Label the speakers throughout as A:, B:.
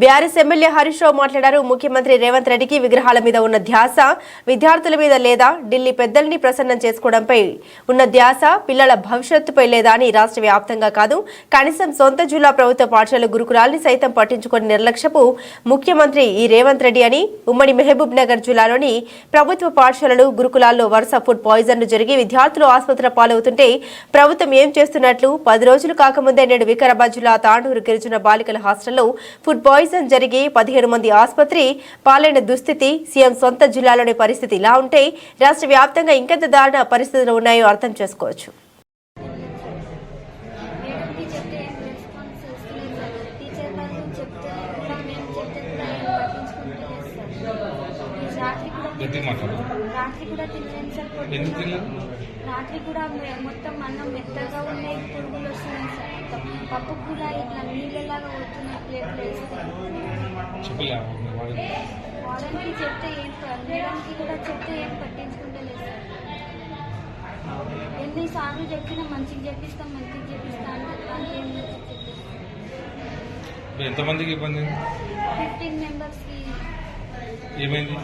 A: BRS MLA Harish Rao మాట్లాడారు. ముఖ్యమంత్రి రేవంత్ రెడ్డికి విగ్రహాల మీద ఉన్న ధ్యాస విద్యార్థుల మీద లేదా ఢిల్లీ పెద్దల్ని ప్రసన్నం చేసుకోవడంపై ఉన్న ధ్యాస పిల్లల భవిష్యత్తుపై లేదా అని రాష్ట్ర వ్యాప్తంగా కాదు. కనీసం సొంత జిల్లా ప్రభుత్వ పాఠశాల గురుకులాల్ని సైతం పట్టించుకుని నిర్లక్ష్యపు ముఖ్యమంత్రి ఈ రేవంత్ రెడ్డి అని ఉమ్మడి మెహబూబ్ నగర్ జిల్లాలోని ప్రభుత్వ పాఠశాలలు గురుకులాల్లో వరుస ఫుడ్ పాయిజన్లు జరిగి విద్యార్థులు ఆసుపత్రి పాలవుతుంటే ప్రభుత్వం ఏం చేస్తున్నట్లు? పది రోజులు కాకముందే నేడు వికారాబాద్ జిల్లా తాండూరు గిరిజన బాలికల హాస్టల్లో ఫుడ్ పాయిజన్ జరిగి పదిహేను మంది ఆసుపత్రి పాలైన దుస్థితి సీఎం సొంత జిల్లాలోని పరిస్థితి ఇలా ఉంటే రాష్ట్ర వ్యాప్తంగా ఇంకెంత దారుణ పరిస్థితులు ఉన్నాయో అర్థం చేసుకోవచ్చు.
B: రాత్రి కూడా తినలేము సార్? రాత్రి మొత్తం అన్నం మెత్తగా ఉన్నాయి పురుగులు వస్తున్నాయి సార్. పప్పు కూడా ఇట్లా నీళ్ళలాగా పోతున్నాయి ప్లేట్లు
C: చెప్పలే.
B: చెప్తే ఏం ప- మేడంకి కూడా చెప్తే ఏం పట్టించుకుంటలేదు సార్. ఎన్నిసార్లు చెప్పినా మంచిగా చెప్పిస్తాం మంచిగా చెప్పిస్తా అంటే ఏం చెప్పలేదు
C: ఎంతమందికి ఇబ్బంది?
B: ఫిఫ్టీన్ మెంబర్స్కి
C: ఏమైంది?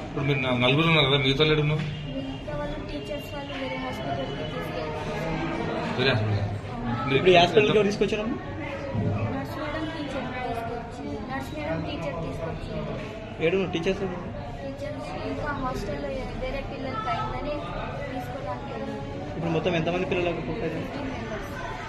C: ఇప్పుడు మీరు నలుగురు ఉన్నారు కదా మిగతా లేడు
B: వాళ్ళు టీచర్స్ వాళ్ళు వేరే హాస్పిటల్కి తీసుకెళ్ళారు.
C: వేరే హాస్పిటల్
D: ఇప్పుడు ఈ హాస్పిటల్కి ఎవరు తీసుకొచ్చారమ్మా?
B: నర్స్ మేడం టీచర్ తీసుకొచ్చి నర్స్ మేడం టీచర్ తీసుకొచ్చి
D: ఏడు టీచర్స్ ఇప్పుడు మొత్తం ఎంతమంది పిల్లలకు పుట్టారు?